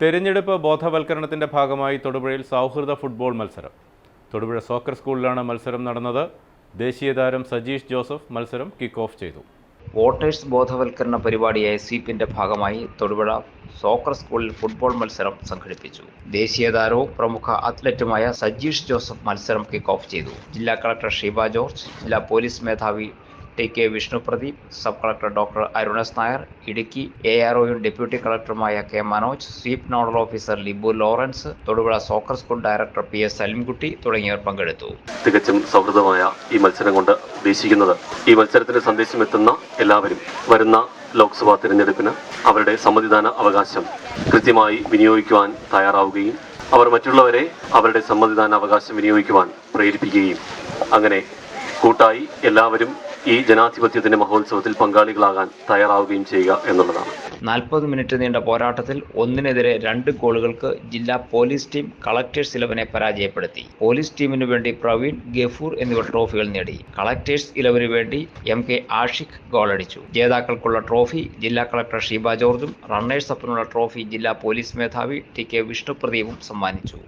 തെരഞ്ഞെടുപ്പ് ബോധവൽക്കരണത്തിന്റെ ഭാഗമായി തൊടുപുഴയിൽ സൗഹൃദ ഫുട്ബോൾ മത്സരം. തൊടുപുഴ സോക്കർ സ്കൂളിലാണ് മത്സരം നടന്നത്. ദേശീയ താരം സജീഷ് ജോസഫ് മത്സരം കിക്ക് ഓഫ് ചെയ്തു. വോട്ടേഴ്സ് ബോധവൽക്കരണ പരിപാടിയായ സ്വീപ്പിന്റെ ഭാഗമായി തൊടുപുഴ സോക്കർ സ്കൂളിൽ ഫുട്ബോൾ മത്സരം സംഘടിപ്പിച്ചു. ദേശീയ താരവും പ്രമുഖ അത്ലറ്റുമായ സജീഷ് ജോസഫ് മത്സരം കിക്ക് ഓഫ് ചെയ്തു. ജില്ലാ കളക്ടർ ഷീബ ജോർജ് ജില്ലാ പോലീസ് മേധാവി T K Vishnu Pradeep sub collector doctor Arunas Nair Idukki A R ഒയും deputy കളക്ടറുമായ K Manoj sweep nodal officer Libu Lawrence Thodupuzha soccer school director P S Salimkutty തുടങ്ങിയവർ പങ്കെടുത്തു. തികച്ചും സൗഹൃദമായ ഈ മത്സരം കൊണ്ട് ഉദ്ദേശിക്കുന്നത് ഈ മത്സരത്തിന് സന്ദേശം എത്തുന്ന എല്ലാവരും വരുന്ന ലോക്സഭാ തിരഞ്ഞെടുപ്പിന് അവരുടെ സമ്മതിദാന അവകാശം കൃത്യമായി വിനിയോഗിക്കുവാൻ തയ്യാറാവുകയും അവർ മറ്റുള്ളവരെ അവരുടെ സമ്മതിദാന അവകാശം വിനിയോഗിക്കുവാൻ പ്രേരിപ്പിക്കുകയും അങ്ങനെ കൂട്ടായി എല്ലാവരും ഈ ജനാധിപത്യത്തിന്റെ മഹോത്സവത്തിൽ പങ്കാളികളാകാൻ തയ്യാറാവുകയും ചെയ്യുക എന്നുള്ളതാണ്. നാൽപ്പത് മിനിറ്റ് നീണ്ട പോരാട്ടത്തിൽ ഒന്നിനെതിരെ രണ്ട് ഗോളുകൾക്ക് ജില്ലാ പോലീസ് ടീം കളക്ടേഴ്സ് ഇലവനെ പരാജയപ്പെടുത്തി. പോലീസ് ടീമിനു വേണ്ടി പ്രവീൺ ഗഫൂർ എന്നിവർ ട്രോഫികൾ നേടി. കളക്ടേഴ്സ് ഇലവന് വേണ്ടി എം കെ ആഷിഖ് ഗോളടിച്ചു. ജേതാക്കൾക്കുള്ള ട്രോഫി ജില്ലാ കളക്ടർ ഷീബ ജോർജും റണ്ണേഴ്സ് അപ്പിനുള്ള ട്രോഫി ജില്ലാ പോലീസ് മേധാവി ടി കെ വിഷ്ണുപ്രദീപും സമ്മാനിച്ചു.